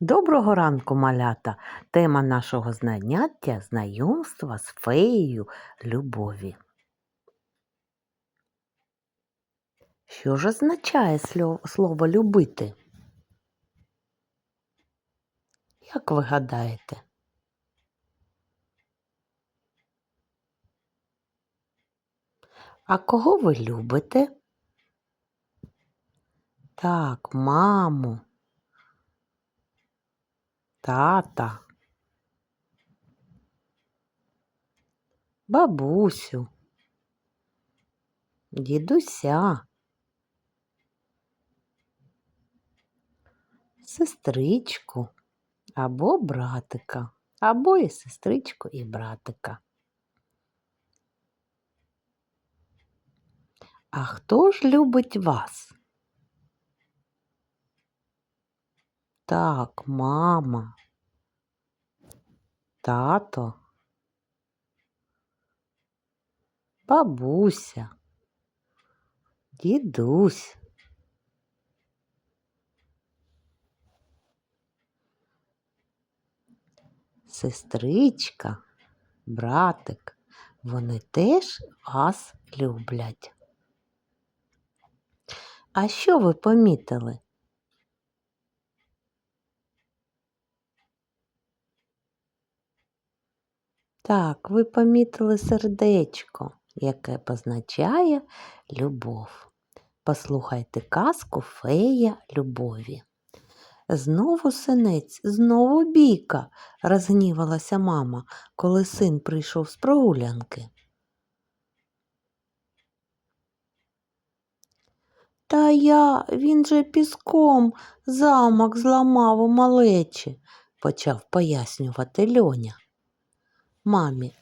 Доброго ранку, малята! Тема нашого заняття – знайомства з феєю любові. Що ж означає слово любити? Як ви гадаєте? А кого ви любите? Так, маму, тата, бабусю, дідуся, сестричку. Або братика, або і сестричку і братика. А хто ж любить вас? Так, мама, тато, бабуся, дідусь. Сестричка, братик, вони теж вас люблять. А що ви помітили? Так, ви помітили сердечко, яке позначає любов. Послухайте казку фея любові. Знову синець, знову бійка, розгнівалася мама, коли син прийшов з прогулянки. Та я, він же піском замок зламав у малечі, почав пояснювати льоня. Мамі.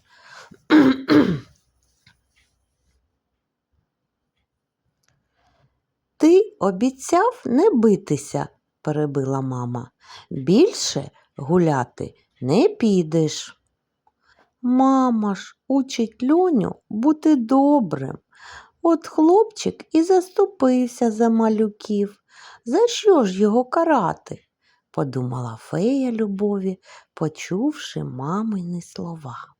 Ти обіцяв не битися, перебила мама. Більше гуляти не підеш. Мама ж учить льоню бути добрим. От хлопчик і заступився за малюків. За що ж його карати? Подумала фея любові, почувши мамини слова.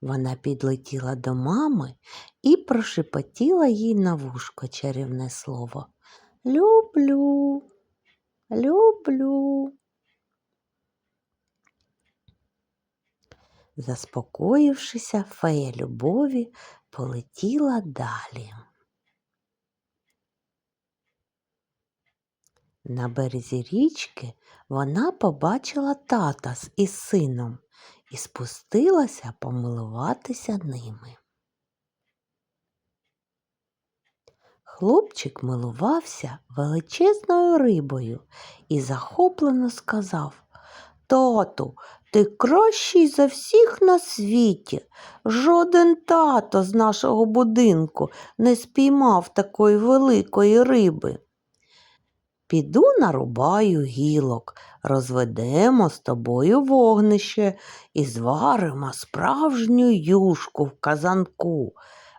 Вона підлетіла до мами і прошепотіла їй на вушко чарівне слово. Люблю, люблю. Заспокоївшися, фея любові полетіла далі. На березі річки вона побачила тата із сином і спустилася помилуватися ними. Хлопчик милувався величезною рибою і захоплено сказав Тату, ти кращий за всіх на світі. Жоден тато з нашого будинку не спіймав такої великої риби. Піду нарубаю гілок, розведемо з тобою вогнище і зваримо справжню юшку в казанку,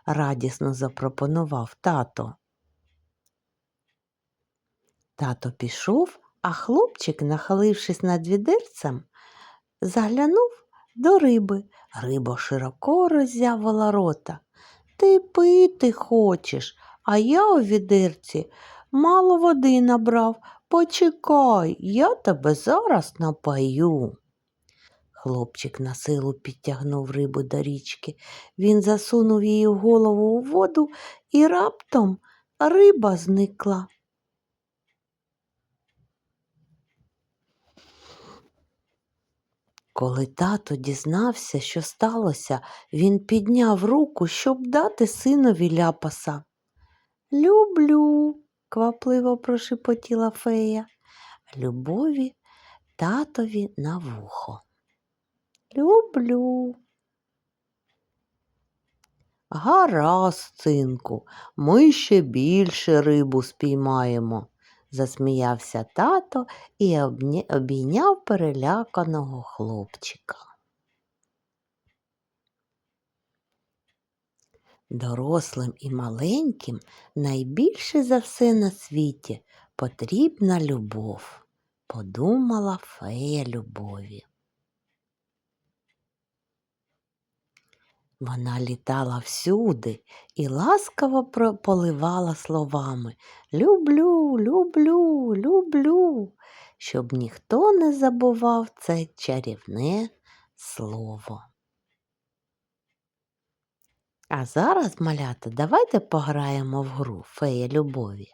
радісно запропонував тато. Тато пішов, а хлопчик, нахилившись над відерцем, заглянув до риби. Риба широко роззявила рота. Ти пити хочеш, а я у відерці мало води набрав. Почекай, я тебе зараз напою. Хлопчик на силу підтягнув рибу до річки. Він засунув її голову у воду і раптом риба зникла. Коли тато дізнався, що сталося, він підняв руку, щоб дати синові ляпаса. Люблю, квапливо прошепотіла фея. Любові татові на вухо. Люблю. Гаразд, синку, ми ще більше рибу спіймаємо, засміявся тато і обійняв переляканого хлопчика. Дорослим і маленьким найбільше за все на світі потрібна любов, подумала фея любові. Вона літала всюди і ласкаво поливала словами Люблю, люблю, люблю, щоб ніхто не забував це чарівне слово. А зараз, малята, давайте пограємо в гру Фея любові.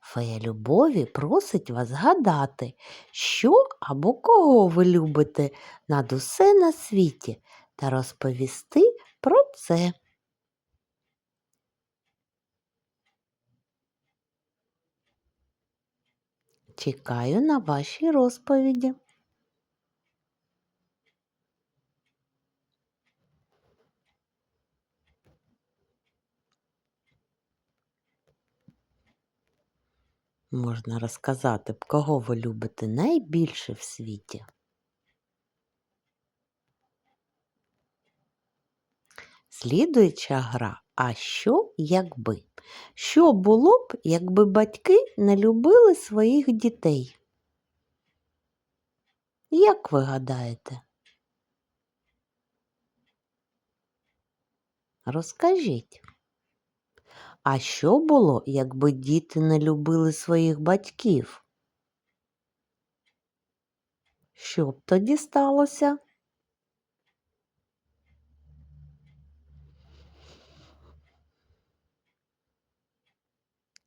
Фея любові просить вас гадати, що або кого ви любите над усе на світі та розповісти про це. Чекаю на ваші розповіді. Можна розказати, б, кого ви любите найбільше в світі. Слідуюча гра. А що якби? Що було б, якби батьки не любили своїх дітей? Як ви гадаєте? Розкажіть. А що було, якби діти не любили своїх батьків? Що б тоді сталося?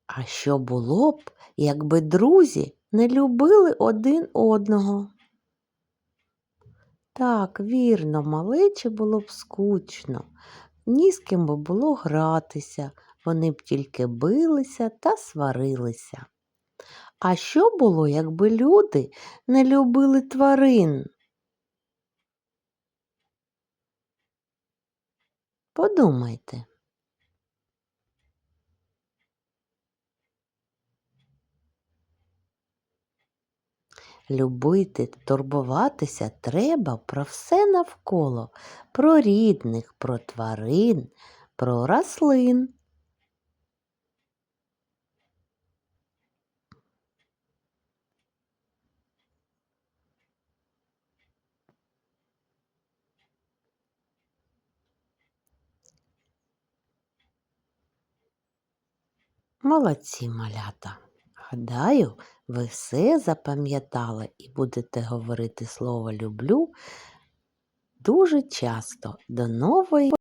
А що було б, якби друзі не любили один одного? Так, вірно, малече було б скучно, ні з ким би було гратися, вони б тільки билися та сварилися. А що було, якби люди не любили тварин? Подумайте. Любити, турбуватися треба про все навколо, про рідних, про тварин, про рослин. Молодці малята. Гадаю, ви все запам'ятали і будете говорити слово люблю дуже часто. До нової